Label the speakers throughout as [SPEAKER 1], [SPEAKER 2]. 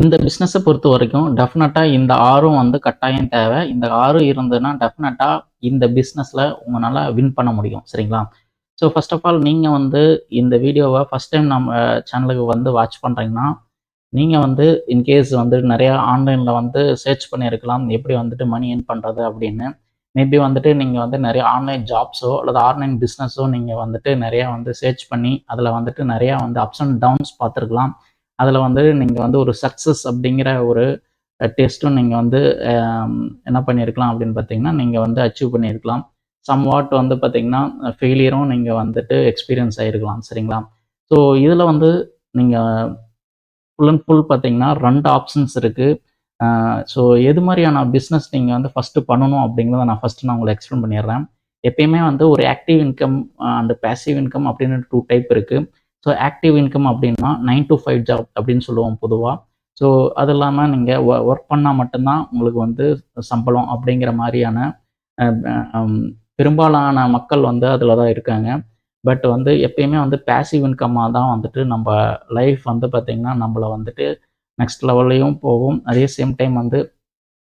[SPEAKER 1] இந்த பிஸ்னஸை பொறுத்த வரைக்கும் டெஃபினட்டாக இந்த ஆறும் வந்து கட்டாயம் தேவை. இந்த ஆறும் இருந்ததுன்னா டெஃபினட்டாக இந்த பிஸ்னஸில் உங்களால் வின் பண்ண முடியும். சரிங்களா? ஸோ ஃபர்ஸ்ட் ஆஃப் ஆல் நீங்கள் வந்து இந்த வீடியோவை ஃபஸ்ட் டைம் நம்ம சேனலுக்கு வந்து வாட்ச் பண்ணுறீங்கன்னா நீங்கள் வந்து இன்கேஸ் வந்து நிறையா ஆன்லைனில் வந்து சர்ச் பண்ணியிருக்கலாம். எப்படி வந்துட்டு மணி ஏர்ன் பண்ணுறது அப்படின்னு. மேபி வந்துட்டு நீங்கள் வந்து நிறைய ஆன்லைன் ஜாப்ஸோ அல்லது ஆன்லைன் பிஸ்னஸோ நீங்கள் வந்துட்டு நிறையா வந்து சர்ச் பண்ணி அதில் வந்துட்டு நிறையா வந்து அப்ஸ் அண்ட் டவுன்ஸ் பார்த்துருக்கலாம். அதில் வந்து நீங்கள் வந்து ஒரு சக்ஸஸ் அப்படிங்கிற ஒரு டெஸ்ட்டும் நீங்கள் வந்து என்ன பண்ணியிருக்கலாம் அப்படின்னு பார்த்தீங்கன்னா நீங்கள் வந்து அச்சீவ் பண்ணியிருக்கலாம். சம் வாட் வந்து பார்த்தீங்கன்னா ஃபெயிலியரும் நீங்கள் வந்துட்டு எக்ஸ்பீரியன்ஸ் ஆகிருக்கலாம் சரிங்களா? ஸோ இதில் வந்து நீங்கள் ஃபுல் அண்ட் ஃபுல் பார்த்தீங்கன்னா ரெண்டு ஆப்ஷன்ஸ் இருக்குது ஸோ எது மாதிரியான பிஸ்னஸ் நீங்கள் வந்து ஃபஸ்ட்டு பண்ணணும் அப்படிங்கிறத நான் ஃபஸ்ட்டு நான் உங்களுக்கு எக்ஸ்பிளைன் பண்ணிடுறேன். எப்பயுமே வந்து ஒரு active income and passive income அப்படின்னு டூ டைப் இருக்குது ஸோ ஆக்டிவ் இன்கம் அப்படின்னா நைன் டு ஃபைவ் ஜாப் அப்படின்னு சொல்லுவோம் பொதுவாக ஸோ அது இல்லாமல் நீங்கள் ஒர்க் பண்ணால் மட்டும்தான் உங்களுக்கு வந்து சம்பளம் அப்படிங்கிற மாதிரியான பெரும்பாலான மக்கள் வந்து அதில் தான் இருக்காங்க. பட் வந்து எப்பயுமே வந்து பேசிவ் இன்கம்மாக தான் வந்துட்டு நம்ம லைஃப் வந்து பார்த்திங்கன்னா நம்மளை வந்துட்டு நெக்ஸ்ட் லெவல்லையும் போகும். அதே சேம் டைம் வந்து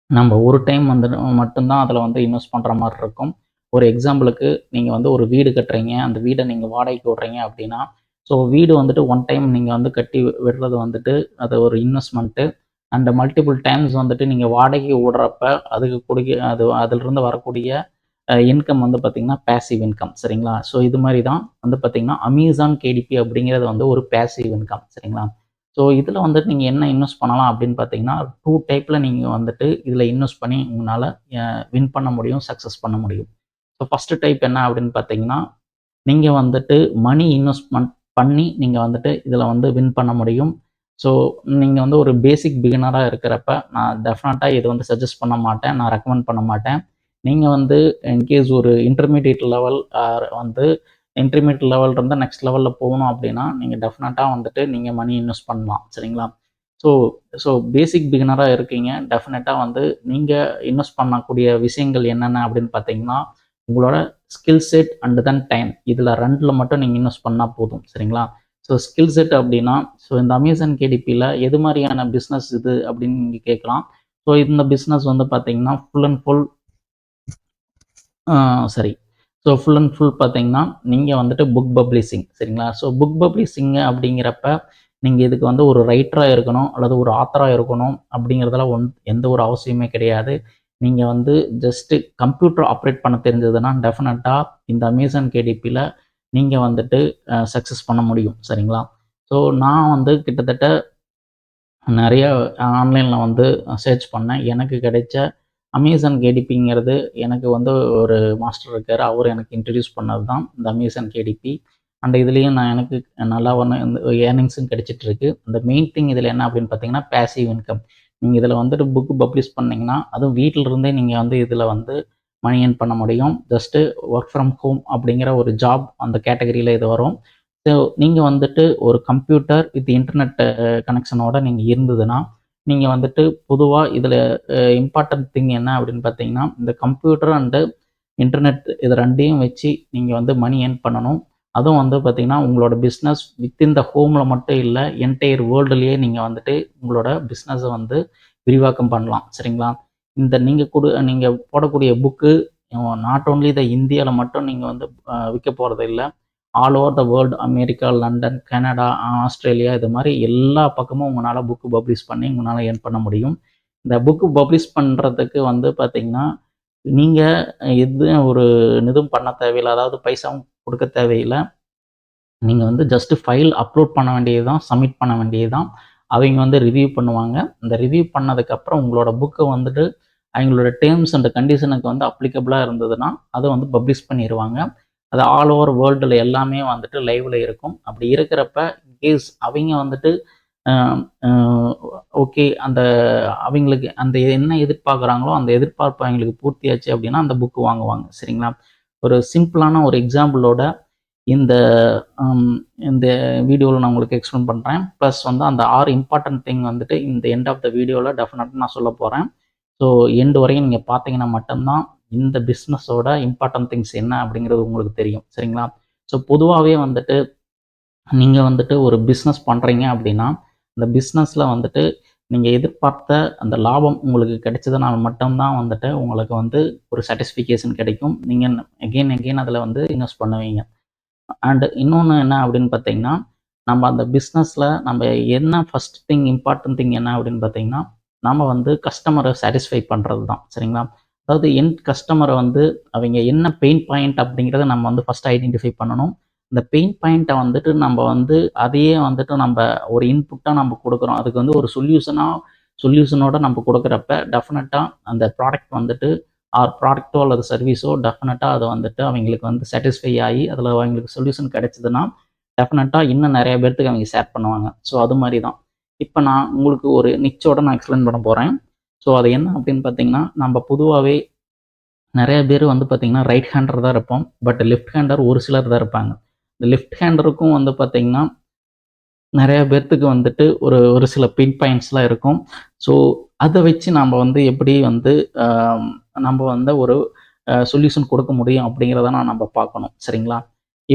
[SPEAKER 1] நம்ம ஒரு டைம் வந்து மட்டும்தான் அதில் வந்து இன்வெஸ்ட் பண்ணுற மாதிரி இருக்கும். ஒரு எக்ஸாம்பிளுக்கு நீங்கள் வந்து ஒரு வீடு கட்டுறீங்க. அந்த வீடை நீங்கள் வாடகைக்கு விடுறீங்க அப்படின்னா ஸோ வீடு வந்துட்டு ஒன் டைம் நீங்கள் வந்து கட்டி விடுறது வந்துட்டு அது ஒரு இன்வெஸ்ட்மெண்ட்டு அண்ட் மல்டிபிள் டைம்ஸ் வந்துட்டு நீங்கள் வாடகைக்கு விடுறப்ப அதுக்கு கொடுக்க அது அதிலிருந்து வரக்கூடிய இன்கம் வந்து பார்த்திங்கன்னா பேசிவ் இன்கம் சரிங்களா? ஸோ இது மாதிரி தான் வந்து பார்த்திங்கன்னா அமேசான் கேடிபி அப்படிங்கிறது வந்து ஒரு பேசிவ் இன்கம் சரிங்களா? ஸோ இதில் வந்துட்டு நீங்கள் என்ன இன்வெஸ்ட் பண்ணலாம் அப்படின்னு பார்த்தீங்கன்னா டூ டைப்பில் நீங்கள் வந்துட்டு இதில் இன்வெஸ்ட் பண்ணி உங்களால் வின் பண்ண முடியும் சக்ஸஸ் பண்ண முடியும். ஸோ ஃபஸ்ட்டு டைப் என்ன அப்படின்னு பார்த்தீங்கன்னா நீங்கள் வந்துட்டு மணி இன்வெஸ்ட்மெண்ட் பண்ணி நீங்கள் வந்துட்டு இதில் வந்து வின் பண்ண முடியும். ஸோ நீங்கள் வந்து ஒரு பேசிக் பிகினராக இருக்கிறப்ப நான் டெஃபினட்டாக இது வந்து சஜஸ்ட் பண்ண மாட்டேன். நான் ரெக்கமெண்ட் பண்ண மாட்டேன். நீங்கள் வந்து இன்கேஸ் ஒரு இன்டர்மீடியட் லெவல் வந்து இன்டர்மீடியட் லெவல் இருந்தால் நெக்ஸ்ட் லெவலில் போகணும் அப்படின்னா நீங்கள் டெஃபினட்டாக வந்துட்டு நீங்கள் மணி இன்வெஸ்ட் பண்ணலாம். சரிங்களா? ஸோ ஸோ பேசிக் பிகினராக இருக்கீங்க. டெஃபினட்டாக வந்து நீங்கள் இன்வெஸ்ட் பண்ணக்கூடிய விஷயங்கள் என்னென்ன அப்படின்னு பார்த்தீங்கன்னா உங்களோட skill set and then time இதில் ரெண்டில் மட்டும் நீங்கள் இன்வெஸ்ட் பண்ணால் போதும் சரிங்களா? ஸோ ஸ்கில் செட் அப்படின்னா ஸோ இந்த அமேசான் கேடிபியில் எது மாதிரியான பிஸ்னஸ் இது அப்படின்னு நீங்கள் கேட்கலாம். ஸோ இந்த பிஸ்னஸ் வந்து பார்த்தீங்கன்னா ஃபுல் அண்ட் ஃபுல் சரி ஸோ ஃபுல் அண்ட் ஃபுல் பார்த்தீங்கன்னா நீங்கள் வந்துட்டு புக் பப்ளிஷிங் சரிங்களா? ஸோ புக் பப்ளிஷிங் அப்படிங்கிறப்ப நீங்கள் இதுக்கு வந்து ஒரு ரைட்டராக இருக்கணும் அல்லது ஒரு ஆத்தராக இருக்கணும் அப்படிங்கிறதெல்லாம் ஒன் எந்த ஒரு அவசியமே கிடையாது. நீங்கள் வந்து ஜஸ்ட்டு கம்ப்யூட்டர் ஆப்ரேட் பண்ண தெரிஞ்சதுன்னா டெஃபினட்டாக இந்த அமேசான் கேடிபியில் நீங்கள் வந்துட்டு சக்ஸஸ் பண்ண முடியும். சரிங்களா? ஸோ நான் வந்து கிட்டத்தட்ட நிறைய ஆன்லைனில் வந்து சர்ச் பண்ணேன். எனக்கு கிடைச்ச அமேசான் கேடிபிங்கிறது எனக்கு வந்து ஒரு மாஸ்டர் இருக்கார். அவர் எனக்கு இன்ட்ரடியூஸ் பண்ணது தான் இந்த அமேசான் கேடிபி அண்ட் இதுலேயும் நான் எனக்கு நல்லா ஒன்று இந்த ஏர்னிங்ஸும் கிடைச்சிட்டு இருக்கு. இந்த மெயின் திங் இதில் என்ன அப்படின்னு பார்த்தீங்கன்னா பேசிவ் இன்கம் நீங்கள் இதில் வந்துட்டு புக்கு பப்ளிஷ் பண்ணிங்கன்னா அதுவும் வீட்டில் இருந்தே நீங்கள் வந்து இதில் வந்து மணி ஏர்ன் பண்ண முடியும். ஜஸ்ட்டு ஒர்க் ஃப்ரம் ஹோம் அப்படிங்கிற ஒரு ஜாப் அந்த கேட்டகரியில் இது வரும். ஸோ நீங்கள் வந்துட்டு ஒரு கம்ப்யூட்டர் வித் இன்டர்நெட் கனெக்ஷனோட நீங்கள் இருந்ததுன்னா நீங்கள் வந்துட்டு பொதுவாக இதில் இம்பார்ட்டன்ட் திங் என்ன அப்படின்னு பார்த்தீங்கன்னா இந்த கம்ப்யூட்டர் அண்டு இன்டர்நெட் இது ரெண்டையும் வச்சு நீங்கள் வந்து மணி ஏர்ன் பண்ணணும். அதுவும் வந்து பார்த்தீங்கன்னா உங்களோட பிஸ்னஸ் வித்தின் த ஹோமில் மட்டும் இல்லை என்டையர் வேர்ல்டுலேயே நீங்கள் வந்துட்டு உங்களோட பிஸ்னஸை வந்து விரிவாக்கம் பண்ணலாம். சரிங்களா? இந்த நீங்கள் கொடு நீங்கள் போடக்கூடிய புக்கு நாட் ஓன்லி த இந்தியாவில் மட்டும் நீங்கள் வந்து விற்க போகிறது இல்லை all over the world America London Canada Australia இது மாதிரி எல்லா பக்கமும் உங்களால் புக்கு பப்ளிஷ் பண்ணி உங்களால் ஏர்ன் பண்ண முடியும். இந்த புக்கு பப்ளிஷ் பண்ணுறதுக்கு வந்து பார்த்தீங்கன்னா நீங்கள் எது ஒரு இதுவும் பண்ண தேவையில்லை. அதாவது பைசாவும் கொடுக்க தேவையில்லை. நீங்கள் வந்து ஜஸ்ட் ஃபைல் அப்லோட் பண்ண வேண்டியது தான் சப்மிட் பண்ண வேண்டியது தான் அவங்க வந்து ரிவ்யூ பண்ணுவாங்க. இந்த ரிவ்யூ பண்ணதுக்கப்புறம் உங்களோட புக்கை வந்துட்டு அவங்களோட டேர்ம்ஸ் அண்ட் கண்டிஷனுக்கு வந்து அப்ளிகபிளாக இருந்ததுன்னா அதை வந்து பப்ளிஷ் பண்ணிடுவாங்க அது ஆல் ஓவர் வேர்ல்டில் எல்லாமே வந்துட்டு லைவில் இருக்கும். அப்படி இருக்கிறப்ப கேஸ் அவங்க வந்துட்டு ஓகே அந்த அவங்களுக்கு அந்த என்ன எதிர்பார்க்குறாங்களோ அந்த எதிர்பார்ப்பு அவங்களுக்கு பூர்த்தியாச்சு அப்படின்னா அந்த புக்கு வாங்குவாங்க. சரிங்களா? ஒரு சிம்பிளான ஒரு எக்ஸாம்பிளோட இந்த இந்த வீடியோவில் நான் உங்களுக்கு எக்ஸ்பிளைன் பண்ணுறேன் ப்ளஸ் வந்து அந்த ஆறு இம்பார்ட்டன்ட் திங் வந்துட்டு இந்த எண்ட் ஆஃப் த வீடியோவில் டெஃபினட்டாக நான் சொல்ல போகிறேன் ஸோ எண்டு வரையும் நீங்கள் பார்த்தீங்கன்னா மட்டும்தான் இந்த பிஸ்னஸோட இம்பார்ட்டன்ட் திங்ஸ் என்ன அப்படிங்கிறது உங்களுக்கு தெரியும். சரிங்களா? ஸோ பொதுவாகவே வந்துட்டு நீங்கள் வந்துட்டு ஒரு பிஸ்னஸ் பண்ணுறீங்க அப்படின்னா இந்த பிஸ்னஸில் வந்துட்டு நீங்கள் எதிர்பார்த்த அந்த லாபம் உங்களுக்கு கிடைச்சதுனால மட்டும்தான் வந்துட்டு உங்களுக்கு வந்து ஒரு சாட்டிஸ்ஃபிகேஷன் கிடைக்கும். நீங்கள் எகெயின் எகெயின் அதில் வந்து இன்வெஸ்ட் பண்ணுவீங்க. அண்டு இன்னொன்று என்ன அப்படின்னு பார்த்தீங்கன்னா நம்ம அந்த பிஸ்னஸில் நம்ம என்ன ஃபஸ்ட் திங் இம்பார்ட்டன்ட் திங் என்ன அப்படின்னு பார்த்தீங்கன்னா நம்ம வந்து கஸ்டமரை சாட்டிஸ்ஃபை பண்ணுறது தான் சரிங்களா? அதாவது என் கஸ்டமரை வந்து அவங்க என்ன பெயின் பாயிண்ட் அப்படிங்கிறத நம்ம வந்து ஃபஸ்ட் ஐடென்டிஃபை பண்ணணும். இந்த பெயின் பாயிண்ட்டை வந்துட்டு நம்ம வந்து அதையே வந்துட்டு நம்ம ஒரு இன்புட்டாக நம்ம கொடுக்குறோம். அதுக்கு வந்து ஒரு சொல்யூஷனாக சொல்யூஷனோட நம்ம கொடுக்குறப்ப டெஃபினட்டாக அந்த ப்ராடக்ட் வந்துட்டு ஆர் ப்ராடக்ட்டோ அல்லது சர்வீஸோ டெஃபினட்டாக அதை வந்துட்டு அவங்களுக்கு வந்து சாட்டிஸ்ஃபை ஆகி அதில் அவங்களுக்கு சொல்யூஷன் கிடைச்சதுன்னா டெஃபினட்டாக இன்னும் நிறைய பேர்த்துக்கு அவங்க ஷேர் பண்ணுவாங்க. ஸோ அது மாதிரி தான் இப்போ நான் உங்களுக்கு ஒரு நிச்சோட நான் எக்ஸ்பிளைன் பண்ண போகிறேன் ஸோ அது என்ன அப்படின்னு பார்த்தீங்கன்னா நம்ம பொதுவாகவே நிறைய பேர் வந்து பார்த்திங்கன்னா ரைட் ஹேண்டர் தான் இருப்போம். பட் லெஃப்ட் ஹேண்டர் ஒரு சிலர் தான் இருப்பாங்க. இந்த லெஃப்ட் ஹேண்டருக்கும் வந்து பார்த்திங்கன்னா நிறைய பேர்த்துக்கு வந்துட்டு ஒரு ஒரு சில பின் பாயிண்ட்ஸ்லாம் இருக்கும். ஸோ அதை வச்சு நம்ம வந்து எப்படி வந்து நம்ம வந்து ஒரு சொல்யூஷன் கொடுக்க முடியும் அப்படிங்கிறத நான் நம்ம பார்க்கணும். சரிங்களா?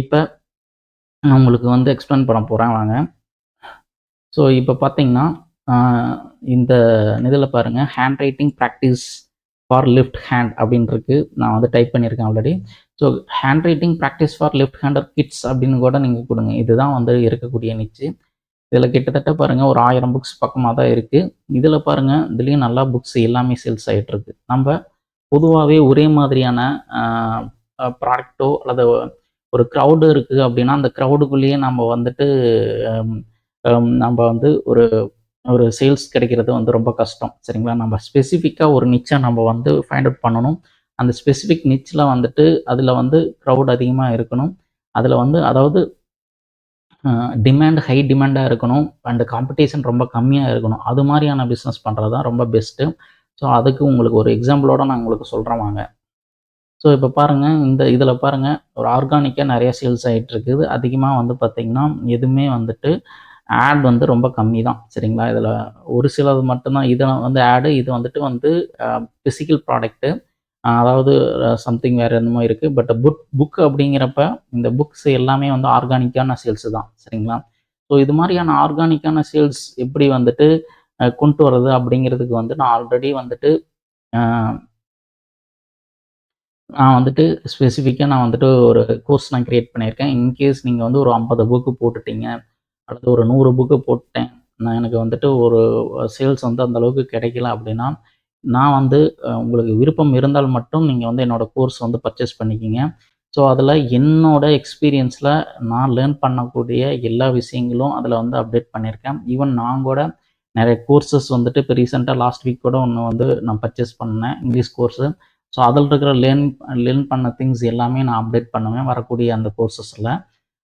[SPEAKER 1] இப்போ நான் உங்களுக்கு வந்து எக்ஸ்பிளைன் பண்ண போகிறேன் வாங்க. ஸோ இப்போ பார்த்தீங்கன்னா இந்த இதில் பாருங்கள் handwriting practice for left hand அப்படின்னு இருக்கு. நான் வந்து டைப் பண்ணியிருக்கேன் already so handwriting practice for left hander kids அப்படின்னு கூட நீங்கள் கொடுங்க. இதுதான் வந்து இருக்கக்கூடிய நிச்சு இதில் கிட்டத்தட்ட பாருங்கள் ஒரு ஆயிரம் புக்ஸ் பக்கமாக தான் இருக்குது இதில் பாருங்கள் இதுலேயும் நல்லா புக்ஸ் எல்லாமே சேல்ஸ் ஆகிட்டுருக்கு நம்ம பொதுவாகவே ஒரே மாதிரியான ப்ராடக்ட்டோ அல்லது ஒரு க்ரௌடு இருக்குது அப்படின்னா அந்த க்ரௌடுக்குள்ளேயே நம்ம வந்துட்டு நம்ம வந்து ஒரு ஒரு சேல்ஸ் கிடைக்கிறது வந்து ரொம்ப கஷ்டம் சரிங்களா? நம்ம ஸ்பெசிஃபிக்காக ஒரு நிச்சை நம்ம வந்து ஃபைண்ட் அவுட் பண்ணணும். அந்த ஸ்பெசிஃபிக் நிச்சில் வந்துட்டு அதில் வந்து க்ரௌட் அதிகமாக இருக்கணும். அதில் வந்து அதாவது டிமாண்ட் ஹை டிமாண்டாக இருக்கணும். அண்டு காம்படிஷன் ரொம்ப கம்மியாக இருக்கணும். அது மாதிரியான பிஸ்னஸ் பண்ணுறது தான் ரொம்ப பெஸ்ட்டு ஸோ அதுக்கு உங்களுக்கு ஒரு எக்ஸாம்பிளோட நான் உங்களுக்கு சொல்கிறேன் வாங்க. ஸோ இப்போ பாருங்கள் இந்த இதில் பாருங்கள் ஒரு ஆர்கானிக்காக நிறைய சேல்ஸ் ஆகிட்டு இருக்குது. அதிகமாக வந்து பார்த்திங்கன்னா எதுவுமே வந்துட்டு ஆட் வந்து ரொம்ப கம்மி தான் சரிங்களா? இதில் ஒரு சிலது மட்டும்தான். இது வந்து ஆடு இது வந்துட்டு வந்து ஃபிசிக்கல் ப்ராடக்ட்டு அதாவது சம்திங் வேறு என்னமோ இருக்குது பட் புக் புக் அப்படிங்கிறப்ப இந்த புக்ஸ் எல்லாமே வந்து ஆர்கானிக்கான சேல்ஸ் தான் சரிங்களா? ஸோ இது மாதிரியான ஆர்கானிக்கான சேல்ஸ் எப்படி வந்துட்டு கொண்டு வர்றது அப்படிங்கிறதுக்கு வந்து நான் ஆல்ரெடி வந்துட்டு நான் வந்துட்டு ஸ்பெசிஃபிக்காக நான் வந்துட்டு ஒரு கோர்ஸ் நான் க்ரியேட் பண்ணியிருக்கேன். இன்கேஸ் நீங்கள் வந்து ஒரு ஐம்பது புக்கு போட்டுட்டீங்க அல்லது ஒரு நூறு புக்கு போட்டேன். நான் எனக்கு வந்துட்டு ஒரு சேல்ஸ் வந்து அந்த அளவுக்கு கிடைக்கல அப்படின்னா நான் வந்து உங்களுக்கு விருப்பம் இருந்தால் மட்டும் நீங்கள் வந்து என்னோடய கோர்ஸ் வந்து பர்ச்சேஸ் பண்ணிக்கிங்க. ஸோ அதில் என்னோட எக்ஸ்பீரியன்ஸில் நான் லேர்ன் பண்ணக்கூடிய எல்லா விஷயங்களும் அதில் வந்து அப்டேட் பண்ணியிருக்கேன். ஈவன் நான் கூட நிறைய கோர்சஸ் வந்துட்டு இப்போ ரீசெண்டாக லாஸ்ட் வீக் கூட ஒன்று வந்து நான் பர்ச்சேஸ் பண்ணேன் இங்கிலீஷ் கோர்ஸு ஸோ அதில் இருக்கிற லேர்ன் லேர்ன் பண்ண திங்ஸ் எல்லாமே நான் அப்டேட் பண்ணுவேன் வரக்கூடிய அந்த கோர்சஸில்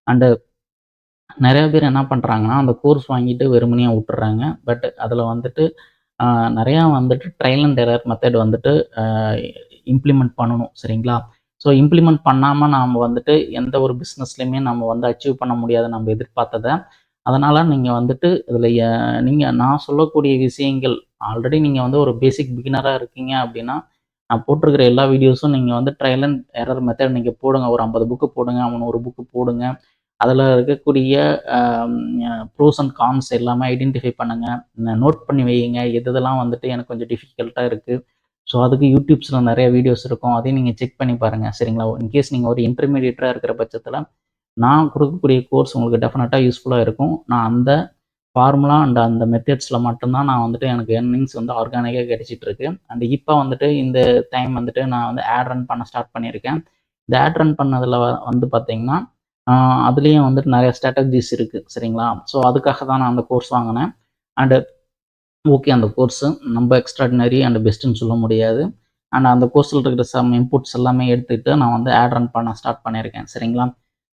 [SPEAKER 1] அண்டு நிறைய பேர் என்ன பண்ணுறாங்கன்னா அந்த கோர்ஸ் வாங்கிட்டு வெறுமனையாக விட்டுறாங்க. பட் அதில் வந்துட்டு நிறையா வந்துட்டு ட்ரையல் அண்ட் எரர் மெத்தட் வந்துட்டு இம்ப்ளிமெண்ட் பண்ணணும். சரிங்களா? ஸோ இம்ப்ளிமெண்ட் பண்ணாமல் நாம் வந்துட்டு எந்த ஒரு பிஸ்னஸ்லையுமே நம்ம வந்து அச்சீவ் பண்ண முடியாது. நம்ம எதிர்பார்த்ததை. அதனால் நீங்கள் வந்துட்டு இதில் நீங்கள் நான் சொல்லக்கூடிய விஷயங்கள் ஆல்ரெடி நீங்கள் வந்து ஒரு பேசிக் பிகினராக இருக்கீங்க அப்படின்னா நான் போட்டிருக்கிற எல்லா வீடியோஸும் நீங்கள் வந்து ட்ரையல் அண்ட் எரர் மெத்தட் நீங்கள் போடுங்க. ஒரு ஐம்பது புக்கு போடுங்க அவன் ஒரு புக்கு போடுங்க. அதில் இருக்கக்கூடிய ப்ரூஸ் அண்ட் கான்ஸ் எல்லாமே ஐடென்டிஃபை பண்ணுங்கள் நோட் பண்ணி வையுங்க. எது இதெல்லாம் வந்துட்டு எனக்கு கொஞ்சம் டிஃபிகல்ட்டாக இருக்குது ஸோ அதுக்கு யூடியூப்ஸில் நிறைய வீடியோஸ் இருக்கும். அதையும் நீங்கள் செக் பண்ணி பாருங்கள் சரிங்களா? இன்கேஸ் நீங்கள் ஒரு இன்டர்மீடியட்டாக இருக்கிற பட்சத்தில் நான் கொடுக்கக்கூடிய கோர்ஸ் உங்களுக்கு டெஃபினட்டாக யூஸ்ஃபுல்லாக இருக்கும். நான் அந்த ஃபார்முலா அண்ட் அந்த மெத்தட்ஸில் மட்டும்தான் நான் வந்துட்டு எனக்கு earnings வந்து ஆர்கானிக்காக கிடைச்சிட்டு இருக்கு. அண்ட் இப்போ வந்துட்டு இந்த டைம் வந்துட்டு நான் வந்து ஆட் ரன் பண்ண ஸ்டார்ட் பண்ணியிருக்கேன். இந்த ஆட் ரன் பண்ணதில் வந்து பார்த்தீங்கன்னா அதுலேயும் வந்துட்டு நிறைய ஸ்ட்ராட்டஜிஸ் இருக்குது சரிங்களா? ஸோ அதுக்காக தான் நான் அந்த கோர்ஸ் வாங்கினேன். அண்டு ஓகே அந்த கோர்ஸு நம்ம எக்ஸ்ட்ராடினரி அண்ட் பெஸ்ட்டுன்னு சொல்ல முடியாது. அண்ட் அந்த கோர்ஸில் இருக்கிற சம் இன்புட்ஸ் எல்லாமே எடுத்துக்கிட்டு நான் வந்து ஆட் ரன் பண்ண ஸ்டார்ட் பண்ணியிருக்கேன் சரிங்களா?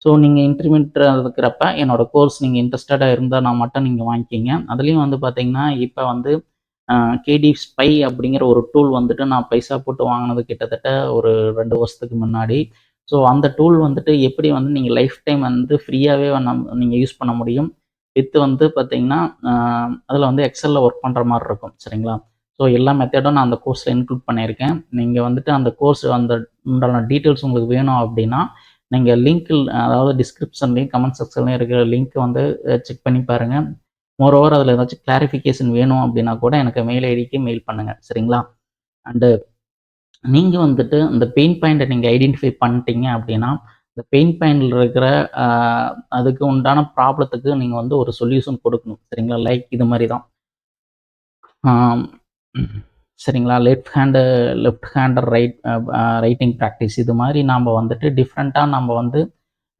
[SPEAKER 1] ஸோ நீங்கள் இன்டர்மீடியட் இருக்கிறப்ப என்னோட கோர்ஸ் நீங்கள் இன்ட்ரெஸ்டடாக இருந்தால் நான் மட்டும் நீங்கள் வாங்கிக்கிங்க. அதுலேயும் வந்து பார்த்தீங்கன்னா இப்போ வந்து கேடி ஸ்பை அப்படிங்கிற ஒரு டூல் வந்துட்டு நான் பைசா போட்டு வாங்கினது கிட்டத்தட்ட ஒரு ரெண்டு வருஷத்துக்கு முன்னாடி. ஸோ அந்த டூல் வந்துட்டு எப்படி வந்து நீங்கள் லைஃப் டைம் வந்து ஃப்ரீயாகவே நீங்கள் யூஸ் பண்ண முடியும்? வித் வந்து பார்த்தீங்கன்னா அதில் வந்து எக்ஸலில் ஒர்க் பண்ணுற மாதிரி இருக்கும் சரிங்களா? ஸோ எல்லா மெத்தடும் நான் அந்த கோர்ஸில் இன்க்ளூட் பண்ணியிருக்கேன். நீங்கள் வந்துட்டு அந்த கோர்ஸ் அந்த உண்டான டீட்டெயில்ஸ் உங்களுக்கு வேணும் அப்படின்னா நீங்கள் லிங்க்கில் அதாவது டிஸ்கிரிப்ஷன்லேயும் கமெண்ட் செக்ஷன்லேயும் இருக்கிற லிங்க் வந்து செக் பண்ணி பாருங்கள் மோரோவர் அதில் ஏதாச்சும் கிளாரிஃபிகேஷன் வேணும் அப்படின்னா கூட எனக்கு மெயில் ஐடிக்கு மெயில் பண்ணுங்கள் சரிங்களா? அண்டு நீங்கள் வந்துட்டு அந்த பெயின் பாயிண்ட்டை நீங்கள் ஐடென்டிஃபை பண்ணிட்டீங்க அப்படின்னா இந்த பெயின் பாயிண்டில் இருக்கிற அதுக்கு உண்டான ப்ராப்ளத்துக்கு நீங்கள் வந்து ஒரு சொல்யூஷன் கொடுக்கணும். சரிங்களா? லைக் இது மாதிரி தான். சரிங்களா? Left hand left hander right writing practice இது மாதிரி நாம் வந்துட்டு டிஃப்ரெண்ட்டாக நம்ம வந்து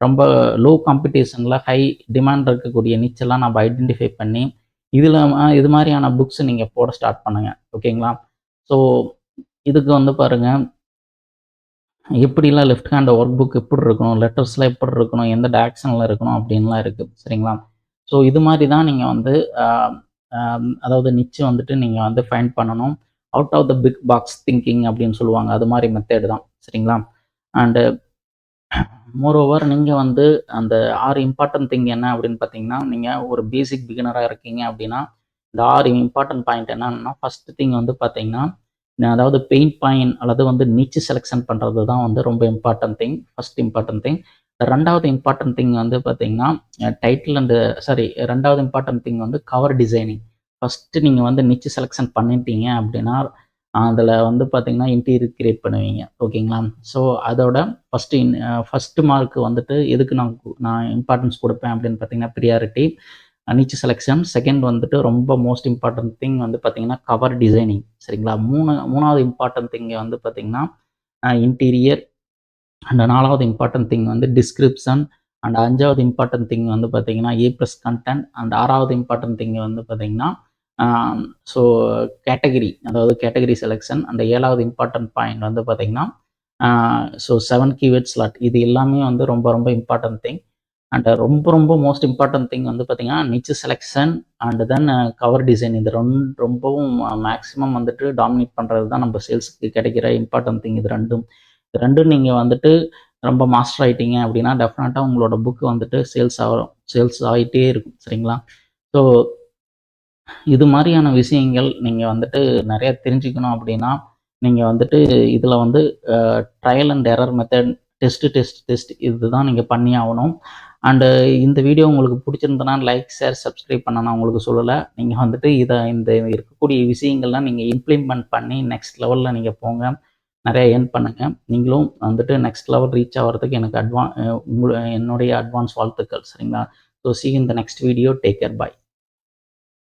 [SPEAKER 1] ரொம்ப லோ காம்படிஷனில் ஹை டிமாண்ட் இருக்கக்கூடிய நிச்செல்லாம் நம்ம ஐடென்டிஃபை பண்ணி இதில் இது மாதிரியான புக்ஸ் நீங்கள் போட ஸ்டார்ட் பண்ணுங்கள் ஓகேங்களா ஸோ இதுக்கு வந்து பாருங்கள் எப்படிலாம் லெஃப்ட் ஹேண்ட் ஒர்க் புக் எப்படி இருக்கணும் லெட்டர்ஸ்லாம் எப்படி இருக்கணும் எந்த டேரக்ஷனில் இருக்கணும் அப்படின்லாம் இருக்குது சரிங்களா? ஸோ இது மாதிரி தான் நீங்கள் வந்து அதாவது நிச்சு வந்துட்டு நீங்கள் வந்து ஃபைண்ட் பண்ணணும். Out of the big box thinking அப்படின்னு சொல்லுவாங்க அது மாதிரி மெத்தேடு தான் சரிங்களா? அண்டு மோரோவர் நீங்கள் வந்து அந்த ஆறு இம்பார்ட்டன்ட் திங் என்ன அப்படின்னு பார்த்தீங்கன்னா நீங்கள் ஒரு பேசிக் பிகினராக இருக்கீங்க அப்படின்னா இந்த ஆறு இம்பார்ட்டன்ட் பாயிண்ட் என்னன்னா ஃபர்ஸ்ட் திங் வந்து பார்த்தீங்கன்னா அதாவது பெயிண்ட் பாயிண்ட் அல்லது வந்து நீச்சு செலெக்ஷன் பண்ணுறது தான் வந்து ரொம்ப important thing first important thing ரெண்டாவது இம்பார்ட்டன்ட் திங் வந்து பார்த்தீங்கன்னா டைட்டில் அண்டு சாரி ரெண்டாவது இம்பார்ட்டன்ட் திங் வந்து கவர் டிசைனிங் ஃபஸ்ட்டு நீங்கள் வந்து நிச்சு செலெக்ஷன் பண்ணிட்டீங்க அப்படின்னா அதில் வந்து பார்த்தீங்கன்னா இன்டீரியர் கிரியேட் பண்ணுவீங்க. ஓகேங்களா ஸோ அதோட ஃபஸ்ட்டு இன் ஃபஸ்ட்டு மார்க் வந்துட்டு எதுக்கு நான் நான் இம்பார்ட்டன்ஸ் கொடுப்பேன் அப்படின்னு பார்த்தீங்கன்னா ப்ரியாரிட்டி நிச்சு செலெக்ஷன் செகண்ட் வந்துட்டு ரொம்ப மோஸ்ட் இம்பார்ட்டன்ட் திங் வந்து பார்த்தீங்கன்னா கவர் டிசைனிங் சரிங்களா? மூணு மூணாவது இம்பார்ட்டன்ட் திங்கை வந்து பார்த்தீங்கன்னா இன்டீரியர் அண்ட் நாலாவது இம்பார்ட்டன்ட் திங் வந்து டிஸ்கிரிப்ஷன் அண்ட் அஞ்சாவது இம்பார்ட்டன்ட் திங் வந்து பார்த்தீங்கன்னா ஏ ப்ளஸ் கண்டென்ட் அண்ட் ஆறாவது இம்பார்ட்டன்ட் திங் வந்து பார்த்தீங்கன்னா ஸோ கேட்டகரி அதாவது கேட்டகரி செலெக்ஷன் அந்த ஏழாவது இம்பார்ட்டன்ட் பாயிண்ட் வந்து பார்த்தீங்கன்னா ஸோ செவன் கீவேர்ட் ஸ்லாட் இது எல்லாமே வந்து ரொம்ப ரொம்ப இம்பார்ட்டன்ட் திங் அண்ட் uh, ரொம்ப ரொம்ப மோஸ்ட் இம்பார்ட்டன்ட் திங் வந்து பார்த்தீங்கன்னா niche selection and then cover design இது ரெண்டு ரொம்பவும் மேக்ஸிமம் வந்துட்டு டாமினேட் பண்ணுறது தான் நம்ம சேல்ஸுக்கு கிடைக்கிற இம்பார்ட்டன்ட் திங் இது ரெண்டும். இது ரெண்டும் நீங்கள் வந்துட்டு ரொம்ப மாஸ்டர் ஆகிட்டீங்க அப்படின்னா டெஃபினட்டாக உங்களோட புக்கு வந்துட்டு சேல்ஸ் ஆகும் சேல்ஸ் ஆகிட்டே இருக்கும். சரிங்களா? ஸோ இது மாதிரியான விஷயங்கள் நீங்கள் வந்துட்டு நிறைய தெரிஞ்சுக்கணும் அப்படின்னா நீங்கள் வந்துட்டு இதில் வந்து trial and error method test test test இதுதான் நீங்கள் பண்ணி ஆகணும். அண்டு uh, இந்த வீடியோ உங்களுக்கு பிடிச்சிருந்தனா லைக் ஷேர் சப்ஸ்கிரைப் பண்ண நான் உங்களுக்கு சொல்லலை. நீங்கள் வந்துட்டு இதை இந்த இருக்கக்கூடிய விஷயங்கள்லாம் நீங்கள் இம்ப்ளிமெண்ட் பண்ணி நெக்ஸ்ட் லெவலில் நீங்கள் போங்க. நிறையா ஏர்ன் பண்ணுங்கள் நீங்களும் வந்துட்டு நெக்ஸ்ட் லெவல் ரீச் ஆகிறதுக்கு எனக்கு அட்வான் உங்களு என்னுடைய அட்வான்ஸ் வாழ்த்துக்கள் சரிங்களா? ஸோ சி இந்த next video take care bye